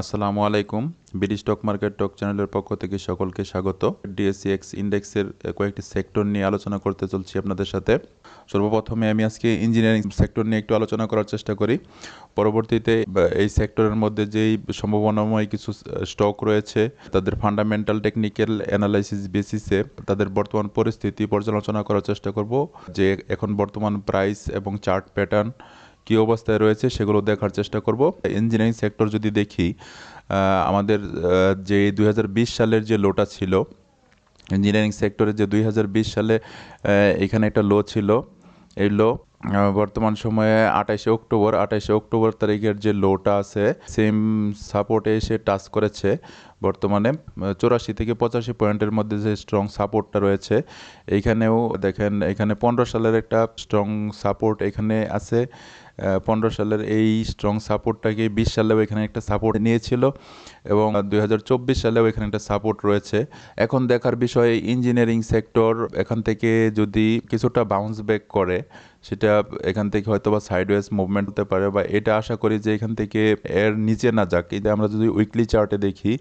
আসসালামু আলাইকুম। BD stock market টক চ্যানেলের পক্ষ থেকে সকলকে স্বাগত। ডিএসসিএক্স ইন্ডেক্সের কয়েকটি সেক্টর নিয়ে আলোচনা করতে চলছি আপনাদের সাথে। সর্বপ্রথমে আমি আজকে ইঞ্জিনিয়ারিং সেক্টর নিয়ে একটু আলোচনা করার চেষ্টা করি। পরবর্তীতে এই সেক্টরের মধ্যে যেই সম্ভাবনাময় কিছু স্টক রয়েছে, তাদের ফান্ডামেন্টাল টেকনিক্যাল অ্যানালাইসিস বেসিসে তাদের বর্তমান পরিস্থিতি পর্যালোচনা করার চেষ্টা করব। যে এখন বর্তমান প্রাইস এবং চার্ট প্যাটার্ন কী অবস্থায় রয়েছে সেগুলো দেখার চেষ্টা করব। ইঞ্জিনিয়ারিং সেক্টর যদি দেখি আমাদের যে দুই হাজার বিশ সালের যে লোটা ছিল ইঞ্জিনিয়ারিং সেক্টরে যে দুই হাজার বিশ সালে এখানে একটা লো ছিল। এই লো বর্তমান সময়ে আঠাইশে অক্টোবর আঠাইশে অক্টোবর তারিখের যে লোটা আছে সেম সাপোর্টে এসে টাচ করেছে। বর্তমানে চৌরাশি থেকে পঁচাশি পয়েন্টের মধ্যে যে স্ট্রং সাপোর্টটা রয়েছে, এইখানেও দেখেন, এখানে পনেরো সালের একটা স্ট্রং সাপোর্ট এখানে আছে। পনেরো সালের এই স্ট্রং সাপোর্টটাকে বিশ সালেও এখানে একটা সাপোর্ট নিয়েছিল এবং দু হাজার চব্বিশ সালেও এখানে একটা সাপোর্ট রয়েছে। এখন দেখার বিষয় ইঞ্জিনিয়ারিং সেক্টর এখান থেকে যদি কিছুটা বাউন্স ব্যাক করে, সেটা এখান থেকে হয়তো বা সাইডওয়েজ মুভমেন্ট হতে পারে বা এটা আশা করি যে এখান থেকে এর নিচে না যাক। যে আমরা যদি উইকলি চার্টে দেখি,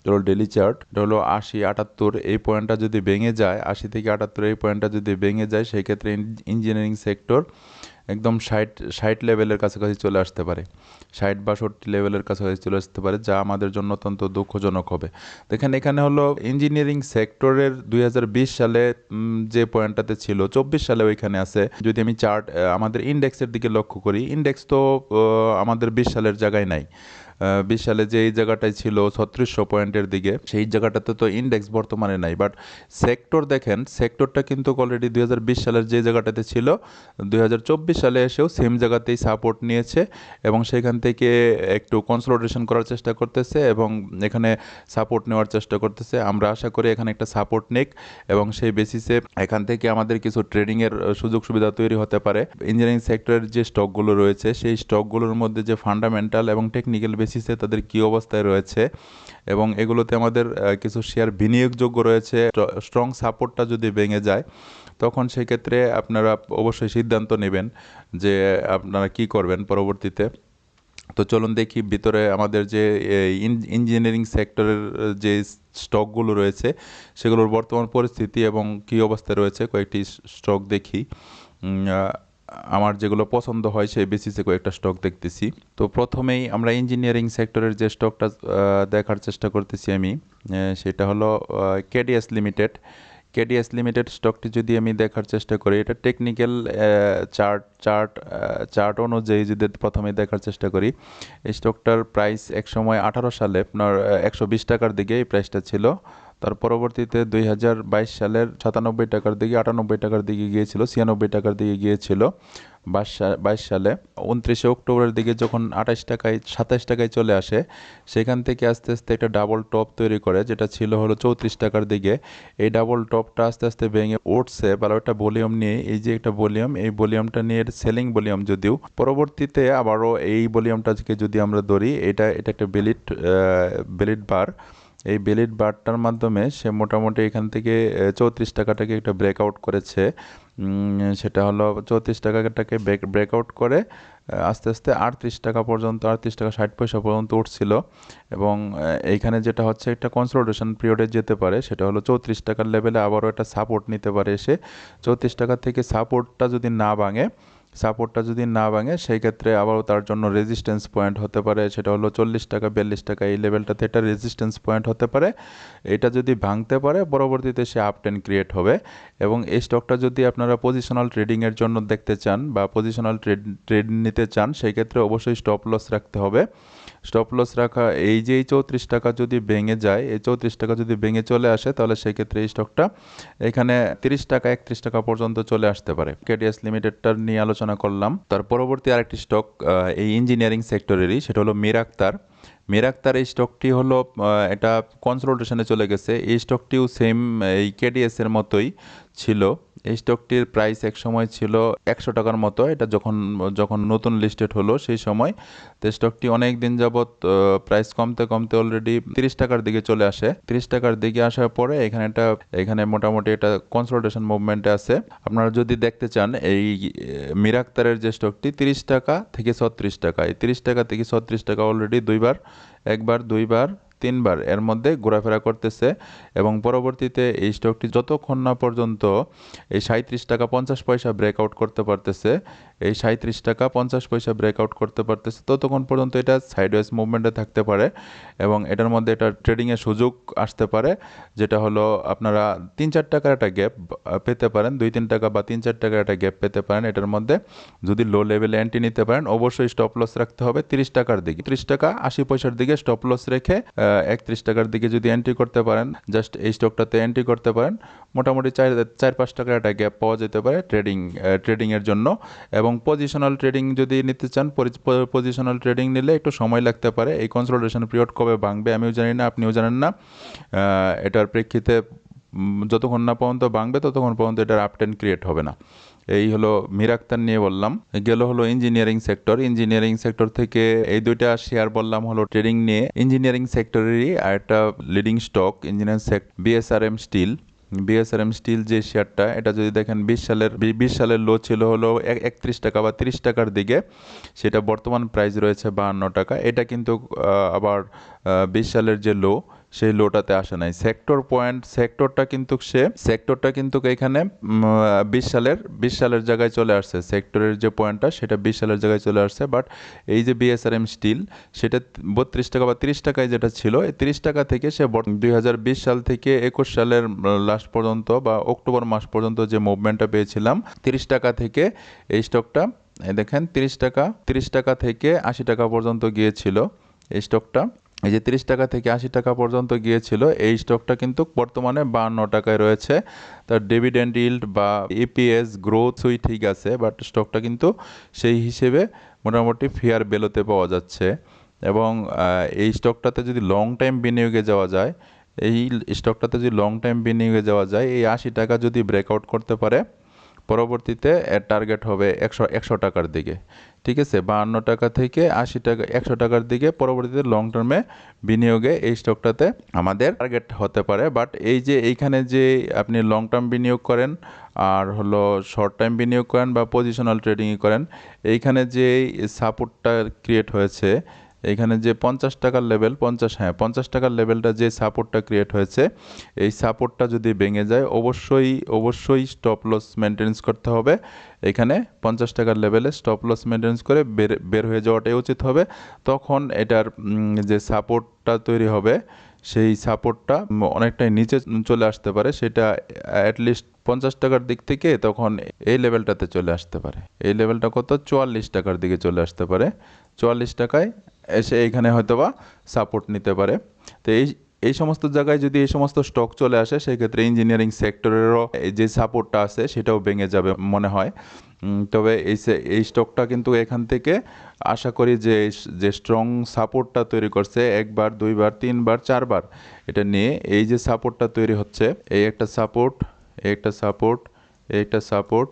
এটা হলো ডেলি চার্ট এটা হলো আশি, আটাত্তর, এই পয়েন্টটা যদি ভেঙে যায়, আশি থেকে আটাত্তর এই পয়েন্টটা যদি ভেঙে যায় সেই ক্ষেত্রে ইঞ্জিনিয়ারিং সেক্টর একদম ষাট ষাট লেভেলের কাছাকাছি চলে আসতে পারে। ষাট বাষট্টি লেভেলের কাছাকাছি চলে আসতে পারে, যা আমাদের জন্য অত্যন্ত দুঃখজনক হবে। দেখেন, এখানে হলো ইঞ্জিনিয়ারিং সেক্টরের দুই হাজার বিশ সালে যে পয়েন্টটাতে ছিল, চব্বিশ সালে ওইখানে আছে। যদি আমি চার্ট আমাদের ইন্ডেক্সের দিকে লক্ষ্য করি ইন্ডেক্স তো আমাদের বিশ সালের জায়গায় নাই। বিশ সালে যে এই জায়গাটায় ছিল ছত্রিশশো পয়েন্টের দিকে, সেই জায়গাটাতে তো ইন্ডেক্স বর্তমানে নাই বাট সেক্টর দেখেন সেক্টরটা কিন্তু অলরেডি দুই হাজার বিশ সালের যে জায়গাটাতে ছিল, দুই হাজার চব্বিশ সালে এসেও সেম জায়গাতেই সাপোর্ট নিয়েছে এবং সেখান থেকে একটু কনসোলিডেশন করার চেষ্টা করতেছে এবং এখানে সাপোর্ট নেওয়ার চেষ্টা করতেছে। আমরা আশা করি এখানে একটা সাপোর্ট নিক এবং সেই বেসিসে এখান থেকে আমাদের কিছু ট্রেডিংয়ের সুযোগ সুবিধা তৈরি হতে পারে। ইঞ্জিনিয়ারিং সেক্টরের যে স্টকগুলো রয়েছে, সেই স্টকগুলোর মধ্যে যে ফান্ডামেন্টাল এবং টেকনিক্যাল বেসিসে তাদের কী অবস্থায় রয়েছে এবং এগুলোতে আমাদের কিছু শেয়ার বিনিয়োগযোগ্য রয়েছে স্ট্রং সাপোর্টটা যদি ভেঙে যায়, তখন সেক্ষেত্রে আপনারা অবশ্যই সিদ্ধান্ত নেবেন যে আপনারা কি করবেন পরবর্তীতে। তো চলুন দেখি ভিতরে আমাদের যে ইঞ্জিনিয়ারিং সেক্টরের যে স্টকগুলো রয়েছে, সেগুলোর বর্তমান পরিস্থিতি এবং কী অবস্থায় রয়েছে, কয়েকটি স্টক দেখি। আমার যেগুলো পছন্দ হয় সেই বেসিসে কয়েকটা স্টক দেখতেছি। তো প্রথমেই আমরা ইঞ্জিনিয়ারিং সেক্টরের যে স্টকটা দেখার চেষ্টা করতেছি আমি সেটা হলো কেডিএস লিমিটেড কেডিএস লিমিটেড স্টকটি যদি আমি দেখার চেষ্টা করি, এটা টেকনিক্যাল চার্ট চার্ট চার্ট অনুযায়ী যদি প্রথমে দেখার চেষ্টা করি, এই স্টকটার প্রাইস এক সময় আঠারো সালে আপনার একশো বিশ টাকার দিকে এই প্রাইসটা ছিল। তার পরবর্তীতে দুই হাজার বাইশ সালের সাতানব্বই টাকার দিকে, আটানব্বই টাকার দিকে গিয়েছিল, ছিয়ানব্বই টাকার দিকে গিয়েছিল। বাইশ সালে, উনত্রিশে অক্টোবরের দিকে যখন আঠাশ টাকায়, সাতাশ টাকায় চলে আসে, সেখান থেকে আস্তে আস্তে একটা ডাবল টপ তৈরি করে, যেটা ছিল হলো চৌত্রিশ টাকার দিকে। এই ডাবল টপটা আস্তে আস্তে ভেঙে উঠছে, ভালো একটা ভলিউম নিয়ে, এই যে একটা ভলিউম, এই ভলিউমটা নিয়ে সেলিং ভলিউম যদিও। পরবর্তীতে আবারও এই ভলিউমটাকে যদি আমরা ধরি, এটা এটা একটা বেলিট বেলিট বার। এই বেলিট বারটার মাধ্যমে সে মোটামুটি এখান থেকে চৌত্রিশ টাকাটাকে একটা ব্রেকআউট করেছে। সেটা হলো চৌত্রিশ টাকাটাকে ব্রেক ব্রেকআউট করে আস্তে আস্তে আটত্রিশ টাকা পর্যন্ত, আটত্রিশ টাকা ষাট পয়সা পর্যন্ত উঠছিল। এবং এইখানে যেটা হচ্ছে একটা কনসোলিডেশন পিরিয়ডে যেতে পারে, সেটা হলো চৌত্রিশ টাকার লেভেলে আবারও একটা সাপোর্ট নিতে পারে এসে। চৌত্রিশ টাকা থেকে সাপোর্টটা যদি না ভাঙে সাপোর্টটা যদি না ভাঙে, সেই ক্ষেত্রে আবারও তার জন্য রেজিস্ট্যান্স পয়েন্ট হতে পারে। সেটা হলো চল্লিশ টাকা, বিয়াল্লিশ টাকা, এই লেভেলটাতে এটা রেজিস্ট্যান্স পয়েন্ট হতে পারে। এটা যদি ভাঙতে পারে, পরবর্তীতে সে আপ আপটেন ক্রিয়েট হবে। এবং এই স্টকটা যদি আপনারা পজিশনাল ট্রেডিংয়ের জন্য দেখতে চান বা পজিশনাল ট্রেড ট্রেড নিতে চান, সেই ক্ষেত্রে অবশ্যই স্টপ লস রাখতে হবে। স্টপ লস রাখা, এই যে এই চৌত্রিশ টাকা যদি ভেঙে যায়, এই চৌত্রিশ টাকা যদি ভেঙে চলে আসে, তাহলে সেক্ষেত্রে এই স্টকটা এখানে তিরিশ টাকা, একত্রিশ টাকা পর্যন্ত চলে আসতে পারে। কেডিএস লিমিটেডটার নিয়ে আলোচনা করলাম। তার পরবর্তী আরেকটি স্টক এই ইঞ্জিনিয়ারিং সেক্টরেরই সেটা হলো মিরাক্তার মিরাক্তার এই স্টকটি হলো এটা কনসোলিডেশনে চলে গেছে। এই স্টকটিও সেম এই কেডিএস এর মতোই ছিল। এই স্টকটির প্রাইস এক সময় ছিল একশো টাকার মতো। এটা যখন যখন নতুন লিস্টেড হলো সেই সময়, তো স্টকটি অনেক দিন যাবৎ প্রাইস কমতে কমতে অলরেডি তিরিশ টাকার দিকে চলে আসে। তিরিশ টাকার দিকে আসার পরে এখানে এটা এখানে মোটামুটি এটা কনসলটেশন মুভমেন্টে আছে। আপনারা যদি দেখতে চান, এই মিরাক্তারের যে স্টকটি তিরিশ টাকা থেকে ছত্রিশ টাকা। এই তিরিশ টাকা থেকে ছত্রিশ টাকা অলরেডি দুইবার, একবার, দুইবার তিনবার এর মধ্যে ঘোরাফেরা করতেছে এবং পরবর্তীতে এই স্টকটি যতক্ষণ না পর্যন্ত এই সাঁত্রিশ টাকা পঞ্চাশ পয়সা ব্রেকআউট করতে পারতেছে, এই সাঁত্রিশ টাকা পঞ্চাশ পয়সা ব্রেকআউট করতে পারতেছে, ততক্ষণ পর্যন্ত এটা সাইডওয়েজ মুভমেন্টে থাকতে পারে এবং এটার মধ্যে এটা ট্রেডিংয়ের সুযোগ আসতে পারে, যেটা হলো আপনারা তিন চার টাকার একটা গ্যাপ পেতে পারেন, দুই তিন টাকা বা তিন চার টাকার একটা গ্যাপ পেতে পারেন, এটার মধ্যে যদি লো লেভেলে এন্ট্রি নিতে পারেন, অবশ্যই স্টপ লস রাখতে হবে তিরিশ টাকার দিকে। ত্রিশ টাকা আশি পয়সার দিকে স্টপ লস রেখে একত্রিশ টাকার দিকে যদি এন্ট্রি করতে পারেন জাস্ট এই স্টকটাতে এন্ট্রি করতে পারেন, মোটামুটি চার চার, পাঁচ টাকার একটা গ্যাপ পাওয়া যেতে পারে ট্রেডিং ট্রেডিংয়ের জন্য। এবং পজিশনাল ট্রেডিং যদি নিতে চান পজিশনাল ট্রেডিং নিলে একটু সময় লাগতে পারে। এই কনসোলিডেশন পিরিয়ড কবে ভাঙবে আমিও জানি না, আপনিও জানেন না। এটার প্রেক্ষিতে যতক্ষণ না পর্যন্ত ভাঙবে, ততক্ষণ পর্যন্ত এটার আপটেন ক্রিয়েট হবে না। এই হলো মিরাক্তার নিয়ে বললাম। গেল হলো ইঞ্জিনিয়ারিং সেক্টর ইঞ্জিনিয়ারিং সেক্টর থেকে এই দুইটা শেয়ার বললাম হলো ট্রেডিং নিয়ে। ইঞ্জিনিয়ারিং সেক্টরেরই আর একটা leading stock engineering sector BSRM steel BSRM steel যে শেয়ারটা এটা যদি দেখেন বিশ সালের বিশ সালের লো ছিল হলো এক- একত্রিশ টাকা বা তিরিশ টাকার দিকে। সেটা বর্তমান প্রাইস রয়েছে বাহান্ন টাকা। এটা কিন্তু আবার বিশ সালের যে লো সেই লোটাতে আসে নাই। সেক্টর পয়েন্ট, সেক্টরটা কিন্তু সে, সেক্টরটা কিন্তু এখানে বিশ সালের বিশ সালের জায়গায় চলে আসছে। সেক্টরের যে পয়েন্টটা, সেটা বিশ সালের জায়গায় চলে আসছে। বাট এই যে বিএসআরএম স্টিল, সেটা বত্রিশ টাকা বা তিরিশ টাকায় যেটা ছিল, এই তিরিশ টাকা থেকে সে দুই হাজার বিশ সাল থেকে একুশ সালের লাস্ট পর্যন্ত বা অক্টোবর মাস পর্যন্ত যে মুভমেন্টটা পেয়েছিলাম, তিরিশ টাকা থেকে এই স্টকটা দেখেন, তিরিশ টাকা তিরিশ টাকা থেকে আশি টাকা পর্যন্ত গিয়েছিল এই স্টকটা এই যে তিরিশ টাকা থেকে আশি টাকা পর্যন্ত গিয়েছিল, এই স্টকটা কিন্তু বর্তমানে বাহান্ন টাকায় রয়েছে। তার ডিভিডেন্ড ইল্ড বা ইপিএস গ্রোথই ঠিক আছে বাট স্টকটা কিন্তু সেই হিসেবে মোটামুটি ফেয়ার বেলোতে পাওয়া যাচ্ছে। এবং এই স্টকটাতে যদি লং টাইম বিনিয়োগে যাওয়া যায়, এই স্টকটাতে যদি লং টাইম বিনিয়োগে যাওয়া যায়, এই আশি টাকা যদি ব্রেকআউট করতে পারে পরবর্তীতে এর টার্গেট হবে একশো একশো টাকার দিকে। ঠিক আছে? বাহান্ন টাকা থেকে আশি টাকা, একশো টাকার দিকে পরবর্তীতে লং টার্মে বিনিয়োগে এই স্টকটাতে আমাদের টার্গেট হতে পারে। বাট এই যে এইখানে যে আপনি লং টার্ম বিনিয়োগ করেন আর হলো শর্ট টাইম বিনিয়োগ করেন বা পজিশনাল ট্রেডিংই করেন, এইখানে যে সাপোর্টটা ক্রিয়েট হয়েছে এখানে যে পঞ্চাশ টাকার লেভেল পঞ্চাশ হ্যাঁ পঞ্চাশ টাকার লেভেলটা যে সাপোর্টটা ক্রিয়েট হয়েছে, এই সাপোর্টটা যদি ভেঙে যায়, অবশ্যই অবশ্যই স্টপ লস মেনটেন্স করতে হবে। এখানে পঞ্চাশ টাকার লেভেলে স্টপ লস মেনটেন্স করে বের বের হয়ে যাওয়াটাই উচিত হবে। তখন এটার যে সাপোর্টটা তৈরি হবে, সেই সাপোর্টটা অনেকটাই নিচে চলে আসতে পারে। সেটা অ্যাটলিস্ট পঞ্চাশ টাকার দিক থেকে তখন এই লেভেলটাতে চলে আসতে পারে। এই লেভেলটা কত? চুয়াল্লিশ টাকার দিকে চলে আসতে পারে। চুয়াল্লিশ টাকায় এসে এইখানে হয়তোবা সাপোর্ট নিতে পারে। তো এই এই সমস্ত জায়গায় যদি এই সমস্ত স্টক চলে আসে সেই ক্ষেত্রে ইঞ্জিনিয়ারিং সেক্টরেরও যে সাপোর্টটা আছে, সেটাও ভেঙে যাবে মনে হয়। তবে এই এই স্টকটা কিন্তু এখান থেকে আশা করি যে যে স্ট্রং সাপোর্টটা তৈরি করছে, একবার, দুইবার, তিনবার, চারবার, এটা নিয়ে এই যে সাপোর্টটা তৈরি হচ্ছে, এই একটা সাপোর্ট এই একটা সাপোর্ট এই একটা সাপোর্ট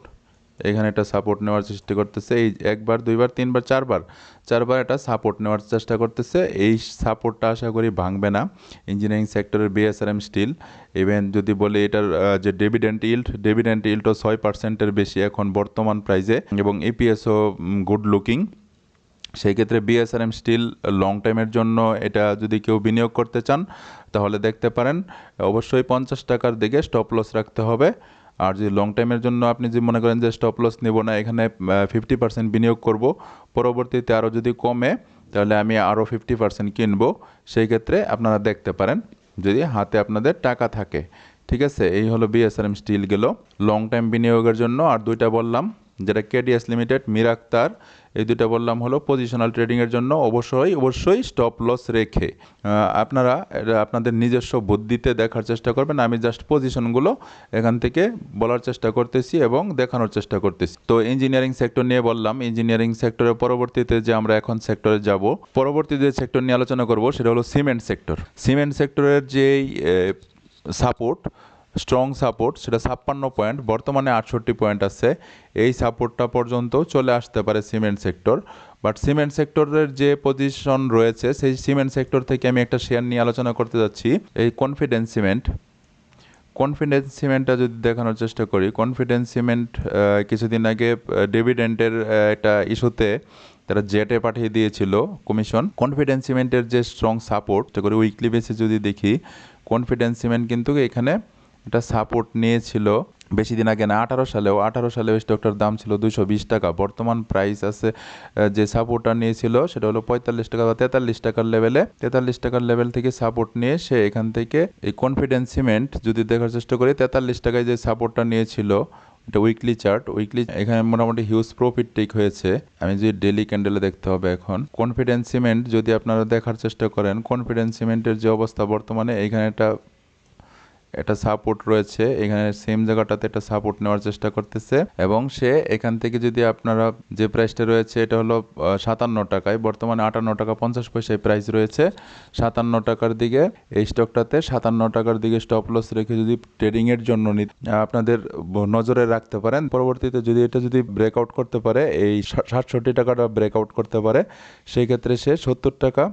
এখানে একটা সাপোর্ট নেওয়ার চেষ্টা করতেছে। এই একবার, দুইবার, তিনবার, চারবার চারবার এটা সাপোর্ট নেওয়ার চেষ্টা করতেছে। এই সাপোর্টটা আশা করি ভাঙবে না। ইঞ্জিনিয়ারিং সেক্টরের বিএসআরএম স্টিল ইভেন যদি বলি এটার যে ডেভিডেন্ট ইল্ড ডেভিডেন্ট ইল্ডও ছয় পার্সেন্টের বেশি এখন বর্তমান প্রাইজে এবং ইপিএসও গুড লুকিং সেই ক্ষেত্রে বিএসআরএম স্টিল লং টাইমের জন্য এটা যদি কেউ বিনিয়োগ করতে চান, তাহলে দেখতে পারেন। অবশ্যই পঞ্চাশ টাকার দিকে স্টপ লস রাখতে হবে। আর যদি লং টাইমের জন্য আপনি যদি মনে করেন যে স্টপ লস নেব না, এখানে ফিফটি পার্সেন্ট বিনিয়োগ করব, পরবর্তীতে আরও যদি কমে, তাহলে আমি আরও ফিফটি পার্সেন্ট কিনবো। সেই ক্ষেত্রে আপনারা দেখতে পারেন যদি হাতে আপনাদের টাকা থাকে। ঠিক আছে? এই হলো বিএসআরএম স্টিল গেল। লং টাইম বিনিয়োগের জন্য আর দুইটা বললাম, যেটা কেডিএস লিমিটেড মিরাক্তার এই দুইটা বললাম হলো পজিশনাল ট্রেডিংয়ের জন্য অবশ্যই অবশ্যই স্টপ লস রেখে আপনারা আপনাদের নিজস্ব বুদ্ধিতে দেখার চেষ্টা করবেন। আমি জাস্ট পজিশনগুলো এখান থেকে বলার চেষ্টা করতেছি এবং দেখানোর চেষ্টা করতেছি। তো ইঞ্জিনিয়ারিং সেক্টর নিয়ে বললাম ইঞ্জিনিয়ারিং সেক্টরের পরবর্তীতে যে আমরা এখন সেক্টরে যাব, পরবর্তী যে সেক্টর নিয়ে আলোচনা করব, সেটা হলো সিমেন্ট সেক্টর সিমেন্ট সেক্টরের যে সাপোর্ট স্ট্রং সাপোর্ট সেটা ছাপ্পান্ন পয়েন্ট বর্তমানে আটষট্টি পয়েন্ট আছে। এই সাপোর্টটা পর্যন্ত চলে আসতে পারে সিমেন্ট সেক্টর বাট সিমেন্ট সেক্টরের যে পজিশন রয়েছে, সেই সিমেন্ট সেক্টর থেকে আমি একটা শেয়ার নিয়ে আলোচনা করতে যাচ্ছি। এই কনফিডেন্স সিমেন্ট কনফিডেন্স সিমেন্টটা যদি দেখানোর চেষ্টা করি কনফিডেন্স সিমেন্ট কিছুদিন আগে ডিভিডেন্টের একটা ইস্যুতে তারা জেটে পাঠিয়ে দিয়েছিল কমিশন কনফিডেন্স সিমেন্টের যে স্ট্রং সাপোর্ট করে উইকলি বেসে যদি দেখি কনফিডেন্স সিমেন্ট কিন্তু এখানে একটা সাপোর্ট নিয়েছিল বেশি দিন আগে না, আঠারো সালেও, আঠারো সালে ওই স্টকটার দাম ছিল দুশো বিশ টাকা। বর্তমান প্রাইস আছে যে সাপোর্টটা নিয়েছিল সেটা হলো পঁয়তাল্লিশ টাকা বা তেতাল্লিশ টাকার লেভেলে তেতাল্লিশ টাকার লেভেল থেকে সাপোর্ট নিয়ে সে এখান থেকে এই কনফিডেন্স সিমেন্ট যদি দেখার চেষ্টা করি, তেতাল্লিশ টাকায় যে সাপোর্টটা নিয়েছিল, এটা উইকলি চার্ট উইকলি এখানে মোটামুটি হিউজ প্রফিট টেক হয়েছে। আমি যদি ডেলি ক্যান্ডেলে দেখতে হবে এখন। কনফিডেন্স সিমেন্ট যদি আপনারা দেখার চেষ্টা করেন কনফিডেন্স সিমেন্টের যে অবস্থা বর্তমানে, এখানে একটা একটা সাপোর্ট রয়েছে। এখানে সেম জায়গাটাতে একটা সাপোর্ট নেওয়ার চেষ্টা করতেছে। এবং সে এখান থেকে যদি আপনারা যে প্রাইসটা রয়েছে, এটা হলো সাতান্ন টাকায়, বর্তমানে আটান্ন টাকা পঞ্চাশ পয়সায় প্রাইস রয়েছে। সাতান্ন টাকার দিকে এই স্টকটাতে সাতান্ন টাকার দিকে স্টপ লস রেখে যদি ট্রেডিংয়ের জন্য আপনাদের নজরে রাখতে পারেন। পরবর্তীতে যদি এটা যদি ব্রেকআউট করতে পারে, এই ষা- সাতষট্টি টাকাটা ব্রেকআউট করতে পারে সেই ক্ষেত্রে সে সত্তর টাকা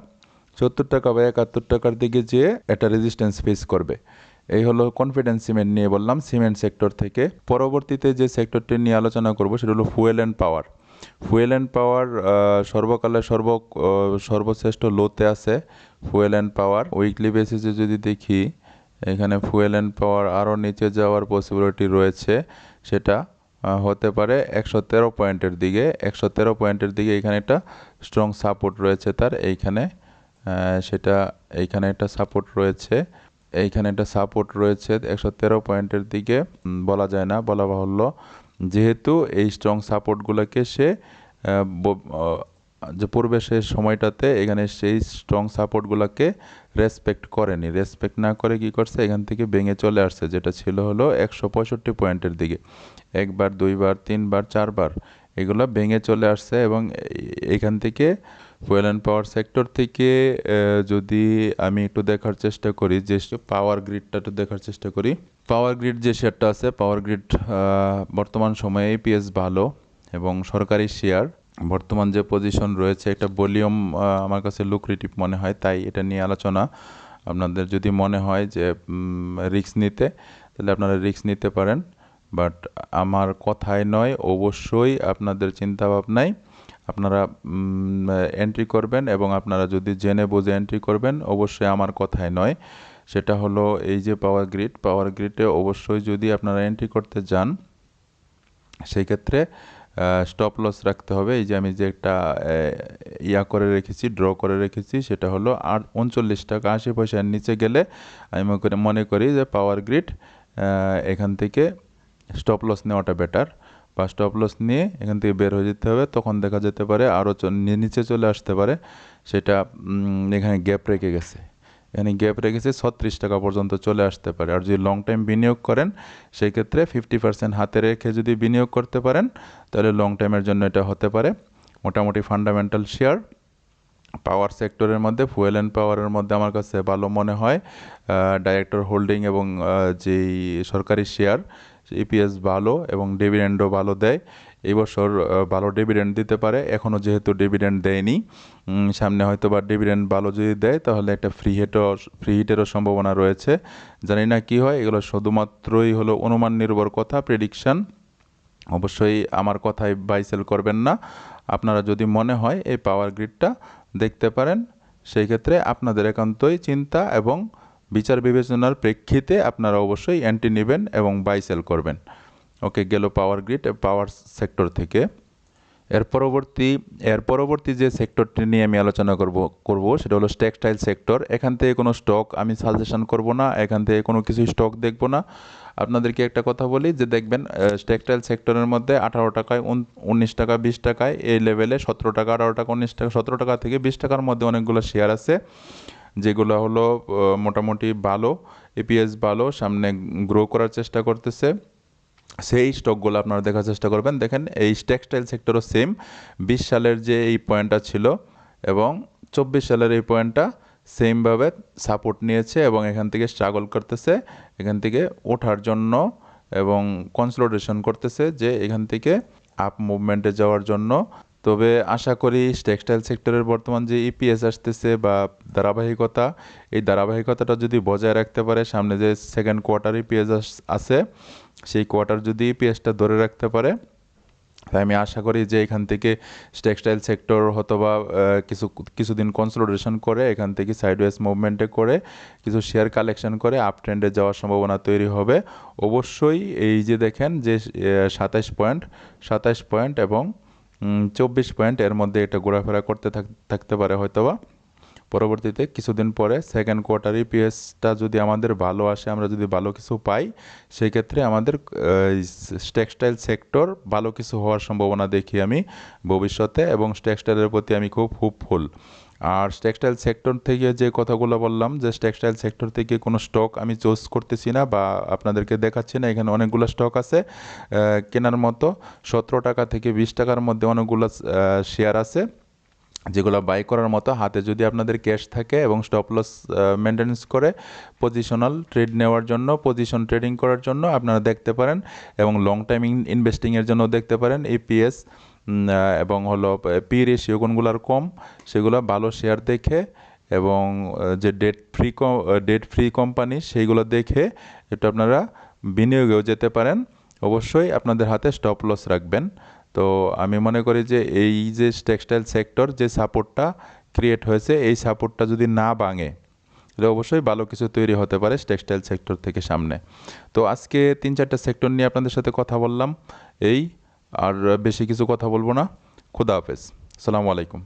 সত্তর টাকা বা একাত্তর টাকার দিকে যেয়ে একটা রেজিস্ট্যান্স ফেস করবে। এই হলো কনফিডেন্স সিমেন্ট নিয়ে বললাম সিমেন্ট সেক্টর থেকে। পরবর্তীতে যে সেক্টরটি নিয়ে আলোচনা করব, সেটা হলো fuel and power fuel and power সর্বকালে সর্ব সর্বশ্রেষ্ঠ লোতে আছে ফুয়েল অ্যান্ড পাওয়ার উইকলি বেসিসে যদি দেখি, এখানে ফুয়েল অ্যান্ড পাওয়ার আরও নিচে যাওয়ার পসিবিলিটি রয়েছে। সেটা হতে পারে একশো তেরো পয়েন্টের দিকে। একশো তেরো পয়েন্টের দিকে এখানে একটা স্ট্রং সাপোর্ট রয়েছে তার। এইখানে সেটা, এইখানে একটা সাপোর্ট রয়েছে। এইখানে একটা সাপোর্ট রয়েছে, একশো তেরো পয়েন্টের দিকে বলা যায় না, বলা বাহুল্য। যেহেতু এই স্ট্রং সাপোর্টগুলোকে সে যে পূর্বে সে সময়টাতে এখানে সেই স্ট্রং সাপোর্টগুলোকে রেসপেক্ট করেনি। রেসপেক্ট না করে কি করছে? এখান থেকে ভেঙে চলে আসছে, যেটা ছিল হলো একশো পঁয়ষট্টি পয়েন্টের দিকে। একবার, দুইবার, তিনবার, চারবার এগুলো ভেঙে চলে আসছে এবং এখান থেকে ফুয়েল অ্যান্ড পাওয়ার সেক্টর থেকে যদি আমি একটু দেখার চেষ্টা করি, যে পাওয়ার গ্রিডটা একটু দেখার চেষ্টা করি। পাওয়ার গ্রিড যে শেয়ারটা আছে পাওয়ার গ্রিড বর্তমান সময়ে এপিএস ভালো এবং সরকারি শেয়ার বর্তমান যে পজিশন রয়েছে একটা ভলিউম আমার কাছে লুক্রেটিভ মনে হয়, তাই এটা নিয়ে আলোচনা। আপনাদের যদি মনে হয় যে রিস্ক নিতে, তাহলে আপনারা রিস্ক নিতে পারেন। বাট আমার কথায় নয়, অবশ্যই আপনাদের চিন্তা ভাবনায় আপনারা এন্ট্রি করবেন এবং আপনারা যদি জেনে বুঝে এন্ট্রি করবেন, অবশ্যই আমার কথায় নয়। সেটা হলো এই যে পাওয়ার গ্রিড পাওয়ার গ্রিডে অবশ্যই যদি আপনারা এন্ট্রি করতে যান, সেই ক্ষেত্রে স্টপ লস রাখতে হবে। এই যে আমি যে একটা ইয়া করে রেখেছি ড্র করে রেখেছি, সেটা হলো আর উনচল্লিশ টাকা আশি পয়সার নিচে গেলে আমি মনে করি মনে করি যে পাওয়ার গ্রিড এখান থেকে স্টপ লস নেওয়াটা বেটার বা স্টপ লস নিয়ে এখান থেকে বের হয়ে যেতে হবে। তখন দেখা যেতে পারে আরও নিচে চলে আসতে পারে। সেটা এখানে গ্যাপ রেখে গেছে। এখানে গ্যাপ রেখেছে ছত্রিশ টাকা পর্যন্ত চলে আসতে পারে। আর যদি লং টাইম বিনিয়োগ করেন, সেই ক্ষেত্রে ফিফটি পার্সেন্ট হাতে রেখে যদি বিনিয়োগ করতে পারেন, তাহলে লং টাইমের জন্য এটা হতে পারে। মোটামুটি ফান্ডামেন্টাল শেয়ার পাওয়ার সেক্টরের মধ্যে ফুয়েল অ্যান্ড পাওয়ারের মধ্যে আমার কাছে ভালো মনে হয়। ডাইরেক্টর হোল্ডিং এবং যেই সরকারি শেয়ার ইপিএস ভালো এবং ডিভিডেন্ডও ভালো দেয়। এই বছর ভালো ডিভিডেন্ড দিতে পারে। এখনও যেহেতু ডিভিডেন্ড দেয়নি সামনে হয়তো বা ডিভিডেন্ড ভালো যদি দেয়, তাহলে একটা ফ্রি হিটও ফ্রি হিটেরও সম্ভাবনা রয়েছে। জানি না কি হয়, এগুলো শুধুমাত্রই হলো অনুমান নির্ভর কথা প্রেডিকশন অবশ্যই আমার কথায় বাইসেল করবেন না। আপনারা যদি মনে হয় এই পাওয়ার গ্রিডটা দেখতে পারেন, সেই ক্ষেত্রে আপনাদের একান্তই চিন্তা এবং বিচার বিবেচনার প্রেক্ষিতে আপনারা অবশ্যই অ্যান্টি নেবেন এবং বাই সেল করবেন। ওকে গেল পাওয়ার গ্রিড পাওয়ার সেক্টর থেকে। এর পরবর্তী এর পরবর্তী যে সেক্টরটি নিয়ে আমি আলোচনা করব করব, সেটা হলো টেক্সটাইল সেক্টর এখান থেকে কোনো স্টক আমি সাজেশন করব না, এখান থেকে কোনো কিছু স্টক দেখব না। আপনাদেরকে একটা কথা বলি, যে দেখবেন টেক্সটাইল সেক্টরের মধ্যে আঠারো টাকায় উনিশ টাকা, বিশ টাকায়, এই লেভেলে সতেরো টাকা, আঠারো টাকা, উনিশ টাকা, সতেরো টাকা থেকে বিশ টাকার মধ্যে অনেকগুলো শেয়ার আছে। যেগুলো হলো মোটামুটি ভালো এপিএস ভালো, সামনে গ্রো করার চেষ্টা করতেছে। সেই স্টকগুলো আপনারা দেখার চেষ্টা করবেন। দেখেন, এই টেক্সটাইল সেক্টরও সেম বিশ সালের যে এই পয়েন্টটা ছিল এবং চব্বিশ সালের এই পয়েন্টটা সেমভাবে সাপোর্ট নিয়েছে এবং এখান থেকে স্ট্রাগল করতেছে। এখান থেকে ওঠার জন্য এবং কনসোলিডেশন করতেছে যে এখান থেকে আপ মুভমেন্টে যাওয়ার জন্য তবে আশা করি টেক্সটাইল সেক্টরের বর্তমান যে ইপিএস আসতেছে বা ধারাবাহিকতা এই ধারাবাহিকতাটা যদি বজায় রাখতে পারে সামনে যে সেকেন্ড কোয়ার্টার ইপিএস আছে সেই কোয়ার্টার যদি ইপিএসটা ধরে রাখতে পারে তাই আমি আশা করি যে এখান থেকে টেক্সটাইল সেক্টর হয়তোবা আহ, কিছু কিছুদিন কনসোলিডেশন করে এখান থেকে সাইডওয়েজ মুভমেন্টে করে কিছু শেয়ার কালেকশন করে আপ ট্রেন্ডে যাওয়ার সম্ভাবনা তৈরি হবে। অবশ্যই এই যে দেখেন যে সাতাইশ পয়েন্ট সাতাইশ পয়েন্ট এবং চব্বিশ পয়েন্ট এর মধ্যে এটা ঘোরাফেরা করতে থাক- থাকতে পারে হয়তোবা। পরবর্তীতে কিছুদিন পরে সেকেন্ড কোয়ার্টার ইপিএসটা যদি আমাদের ভালো আসে, আমরা যদি ভালো কিছু পাই সেই ক্ষেত্রে আমাদের টেক্সটাইল সেক্টর ভালো কিছু হওয়ার সম্ভাবনা দেখি আমি ভবিষ্যতে এবং টেক্সটাইলের প্রতি আমি খুব হোপফুল আর টেক্সটাইল সেক্টর থেকে যে কথাগুলো বললাম, যে টেক্সটাইল সেক্টর থেকে কোনো স্টক আমি চুজ করতেছি না বা আপনাদেরকে দেখাচ্ছি না, এখানে অনেকগুলো স্টক আছে কেনার মতো সতেরো টাকা থেকে বিশ টাকার মধ্যে অনেকগুলো শেয়ার আছে, যেগুলো বাই করার মতো। হাতে যদি আপনাদের ক্যাশ থাকে এবং স্টপ লস মেনটেন্স করে পজিশনাল ট্রেড নেওয়ার জন্য পজিশন ট্রেডিং করার জন্য আপনারা দেখতে পারেন এবং লং টাইম ইনভেস্টিংয়ের জন্য দেখতে পারেন। এপিএস এবং হলো পি রেশিও কোনগুলোর কম, সেগুলো ভালো শেয়ার দেখে এবং যে debt free debt free company সেইগুলো দেখে একটু আপনারা বিনিয়োগেও যেতে পারেন। অবশ্যই আপনাদের হাতে স্টপ লস রাখবেন। তো আমি মনে করি যে এই যে টেক্সটাইল সেক্টর যে সাপোর্টটা ক্রিয়েট হয়েছে, এই সাপোর্টটা যদি না ভাঙে, তাহলে অবশ্যই ভালো কিছু তৈরি হতে পারে টেক্সটাইল সেক্টর থেকে সামনে। তো আজকে তিন চারটা সেক্টর নিয়ে আপনাদের সাথে কথা বললাম। এই আর বেশি কিছু কথা বলব না। খুদা হাফেজ। সালামু আলাইকুম।